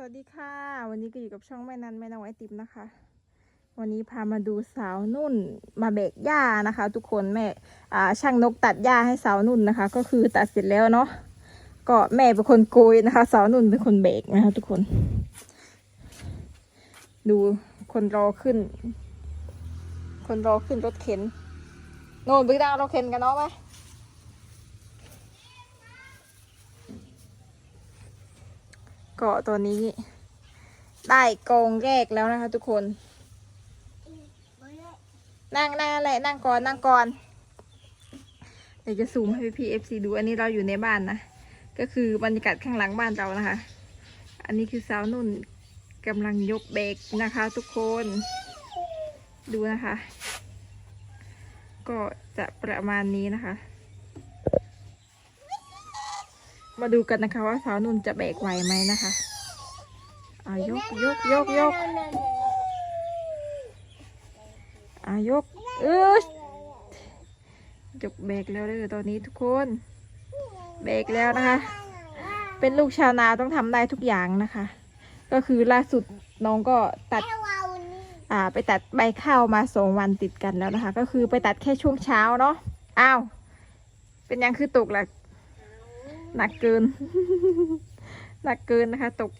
สวัสดีค่ะ วันนี้ก็อยู่กับช่องแม่นันแม่น้องไอติมนะคะ วันนี้พามาดูสาวนุ่นมาเบกหญ้านะคะ ทุกคนแม่อ่าช่างนกตัดหญ้าให้สาวนุ่นนะคะ ก็คือตัดเสร็จแล้วเนาะก็แม่เป็นคนโกยนะคะ สาวนุ่นเป็นคนเบกนะคะทุกคน ดูคนรอขึ้น คนรอขึ้นรถเข็นโน่นไปดังรถเข็นกันเนาะไหม เก็ตัวนี้ ได้กองแรกแล้วนะคะ ทุกคน นั่งนั่งอะไรนั่งก่อนนั่งก่อนเดี๋ยวจะซูมให้พี่เอฟซีดู อันนี้เราอยู่ในบ้านนะ ก็คือบรรยากาศข้างหลังบ้านเรานะคะ อันนี้คือสาวนุ่นกำลังยกเบรกนะคะ ทุกคน ดูนะคะ ก็จะประมาณนี้นะคะ มาดูกันนะคะว่าสาวนุ่นจะเบรกไหวไหมนะคะอายกยกยกยกอายกเออยกเบรกแล้วเด้อตอนนี้ทุกคนเบรกแล้วนะคะ เป็นลูกชาวนาต้องทำได้ทุกอย่างนะคะ ก็คือล่าสุดน้องก็ตัดอ่าไปตัดใบข้าวมาสองวันติดกันแล้วนะคะ ก็คือไปตัดแค่ช่วงเช้าเนาะอ้าวเป็นยังคือตกแหละ หนักเกิน หนักเกินนะคะ ตก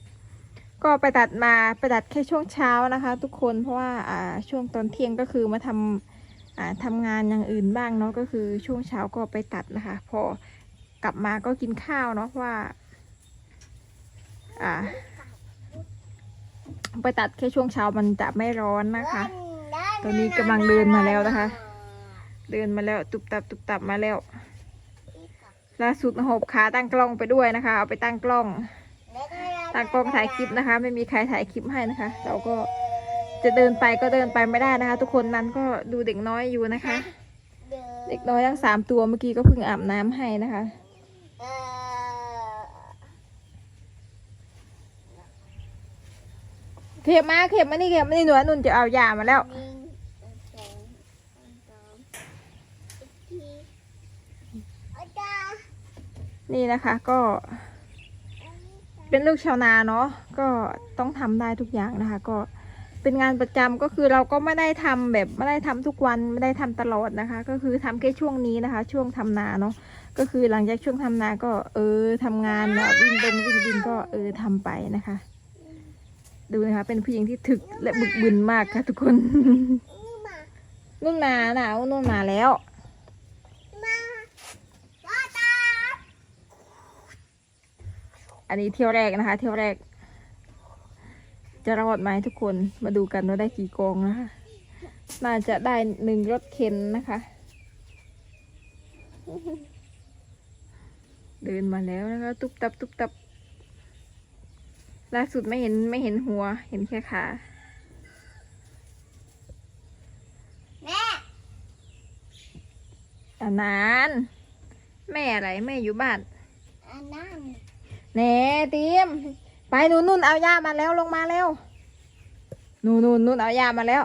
ก็ไปตัดมาไปตัดแค่ช่วงเช้านะคะ ทุกคนเพราะว่าอ่าช่วงตอนเที่ยงก็คือมาทำอ่าทำงานอย่างอื่นบ้างเนาะก็คือช่วงเช้าก็ไปตัดนะคะ พอกลับมาก็กินข้าวเนาะเพราะว่า อ่า ไปตัดแค่ช่วงเช้ามันจะไม่ร้อนนะคะ ตอนนี้กำลังเดินมาแล้วนะคะ เดินมาแล้วตุบตับตุบตับมาแล้ว ล่าสุดหอบขาตั้งกล้องไปด้วยนะคะ เอาไปตั้งกล้อง ตั้งกล้องถ่ายคลิปนะคะ ไม่มีใครถ่ายคลิปให้นะคะ เราก็จะเดินไปก็เดินไปไม่ได้นะคะ ทุกคนนั้นก็ดูเด็กน้อยอยู่นะคะ เด็กน้อยทั้งสามตัวเมื่อกี้ก็เพิ่งอาบน้ำให้นะคะเข็บมาเข็บมานี่เข็บมานี่หนูนุ่นจะเอายามาแล้ว นี่นะคะก็ เป็นลูกชาวนาเนาะก็ต้องทำได้ทุกอย่างนะคะ ก็เป็นงานประจำก็คือเราก็ไม่ได้ทำแบบไม่ได้ทำทุกวันไม่ได้ทำตลอดนะคะ ก็คือทำแค่ช่วงนี้นะคะ ช่วงทำนาเนาะก็คือหลังจากช่วงทำนาก็เออทำงานแบบวิ่งดงวิ่งดินก็เออทำไปนะคะ ดูนะคะ เป็นผู้หญิงที่ถึกและบึกบึนมากค่ะทุกคนนุ่นมาหนาวนุ่นมาแล้ว อันนี้เที่ยวแรกนะคะ เที่ยวแรก จะรอดไหมทุกคนมาดูกันว่าได้กี่กองนะคะ น่าจะได้หนึ่งรถเข็นนะคะ เดินมาแล้วนะคะตุบตับตุบตับล่าสุดไม่เห็นไม่เห็นหัว เห็นแค่ขาแม่อันนั้น แม่อะไร แม่อยู่บ้านอันนั้น แหน่ตีมไปหนูนุ่นเอายามาแล้วลงมาแล้วหนูนุ่นนุ่นเอายามาแล้ว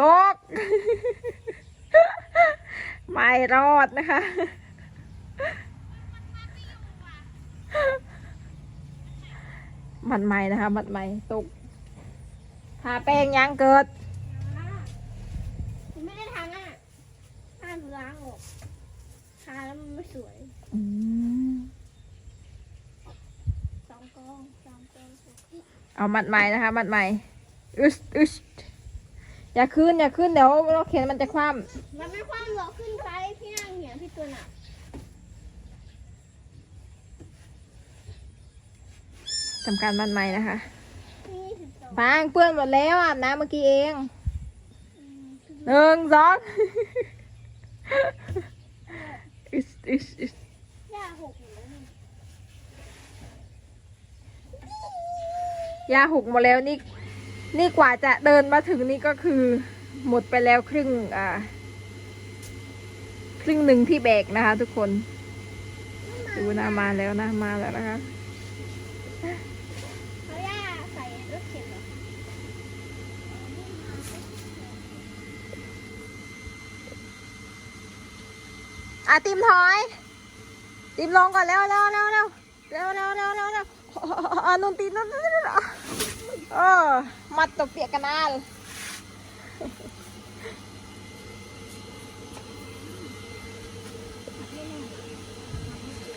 ตก ไม่รอดนะคะ มันใหม่นะคะ มันใหม่ตกทาแป้งยังเกิด ไม่ได้ทาหน้าห้ามล้างออกทาแล้วมัน ไม่สวยอืมสองกองสองกองสองกองเอามัดใหม่นะคะ มัดใหม่อึชอึชอย่าขึ้นอย่าขึ้นเดี๋ยวรถเข็นมันจะคว่มันไม่คว่ำหรอกขึ้นไปพี่นั่งเหียพี่ตัวน่ะำทำการมัดใหม่นะคะนี่สิบสองฟางเปื้อนหมดแล้วอาบน้ำเมื่อกี้เองหนึ่งสอง อึชอึชอึชย่าหกอยู่แล้วนี่ยาหกหมดแล้วนี่ นี่กว่าจะเดินมาถึงนี่ก็คือ หมดไปแล้วครึ่งอ่า ครึ่งหนึ่งที่แบกนะคะ ทุกคน ดูนะมาแล้วนะมาแล้วนะคะ เขาย่าใส่รถเข็นเหรอ อาติมถอยตีมลงก่อนเร็วเร็วเร็วเร็วเร็วเร็วเร็วเร็วเร็วอ่านุ่นตีนุ่นเออมัดตกเปียกกันนาล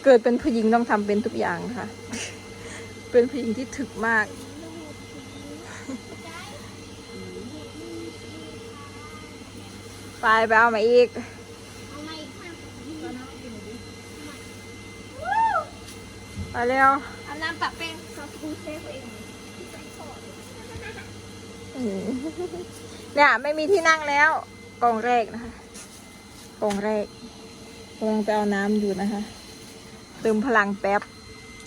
เกิดเป็นผู้หญิงต้องทำเป็นทุกอย่างค่ะ เป็นผู้หญิงที่ถึกมาก ไปไปเอามาอีก เอามาอีกค่ะ ไปเร็วเอาน้ำปะเป็นซอสกูเซ่เองอืมเนี่ยไม่มีที่นั่งแล้วกองแรกนะคะกองแรกกำลังไปเอาน้ำอยู่นะคะเติมพลังแป๊บ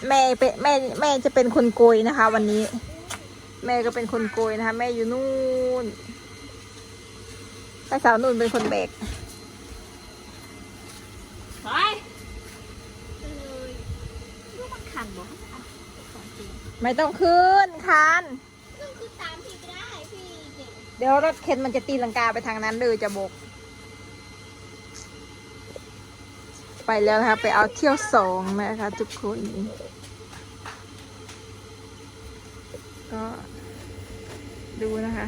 แม่เป็นแม่แม่จะเป็นคนโกยนะคะ วันนี้ แม่ก็เป็นคนโกยนะคะ แม่อยู่นู่นให้สาวนุ่นเป็นคนแบก ไปเลยลูกมันขัน บอะของจริงไม่ต้องขึ้นคานนั่นคือตามพี่ก็ได้พี่เก่งเดี๋ยวรถเข็นมันจะตีลังกาไปทางนั้นเลยจะบก ไปแล้วนะคะไปเอาเที่ยวสองนะคะทุกคน ก็ดูนะคะ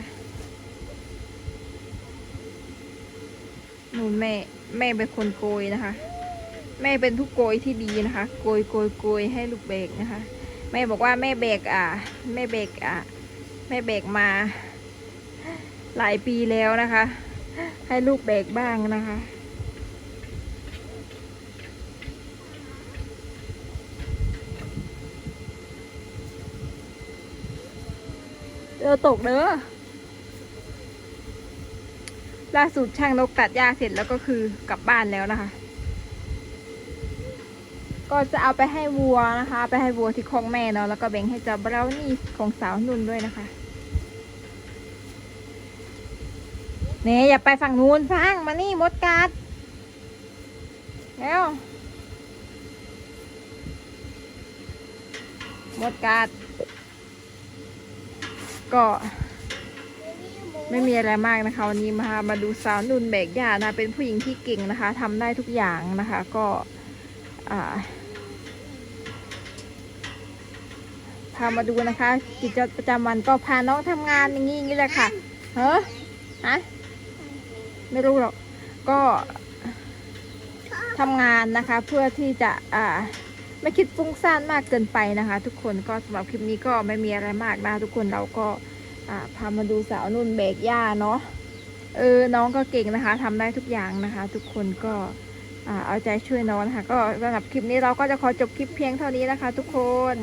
หนูแม่แม่เป็นคนโกยนะคะ แม่เป็นทุกโกยที่ดีนะคะ โกยโกยโกยให้ลูกเบกนะคะ แม่บอกว่าแม่เบกอะแม่เบกอะแม่เบกมา หลายปีแล้วนะคะ ให้ลูกเบกบ้างนะคะเออตกเด้อล่าสุดช่างนกตัดหญ้าเสร็จแล้วก็คือกลับบ้านแล้วนะคะ ก็จะเอาไปให้วัวนะคะ ไปให้วัวที่คลอกแม่เนาะแล้วก็แบ่งให้เจ้าเบรานี่ของสาวนุ่นด้วยนะคะเนี่อย่าไปฝั่งนู้นฟังมานี่มดกัดแล้วมดกัดก็ไม่มีอะไรมากนะคะวันนี้มามาดูสาวนุ่นแบกหญ้านะเป็นผู้หญิงที่เก่งนะคะทำได้ทุกอย่างนะคะ ก็อ่าพามาดูนะคะ กิจวัตประจำวันก็พาน้องทำงานอย่างนี้อย่างนี้แหละค่ะเฮ้ฮะไม่รู้หรอกก็ทำงานนะคะ เพื่อที่จะอ่าไม่คิดฟุ้งซ่านมากเกินไปนะคะ ทุกคนก็สำหรับคลิปนี้ก็ไม่มีอะไรมากนะทุกคนเราก็อ่าพามาดูสาวนุ่นแบกหญ้าเนาะเออน้องก็เก่งนะคะทำได้ทุกอย่างนะคะ ทุกคนก็อ่าเอาใจช่วยน้องนะคะ ก็สำหรับคลิปนี้เราก็จะขอจบคลิปเพียงเท่านี้นะคะ ทุกคน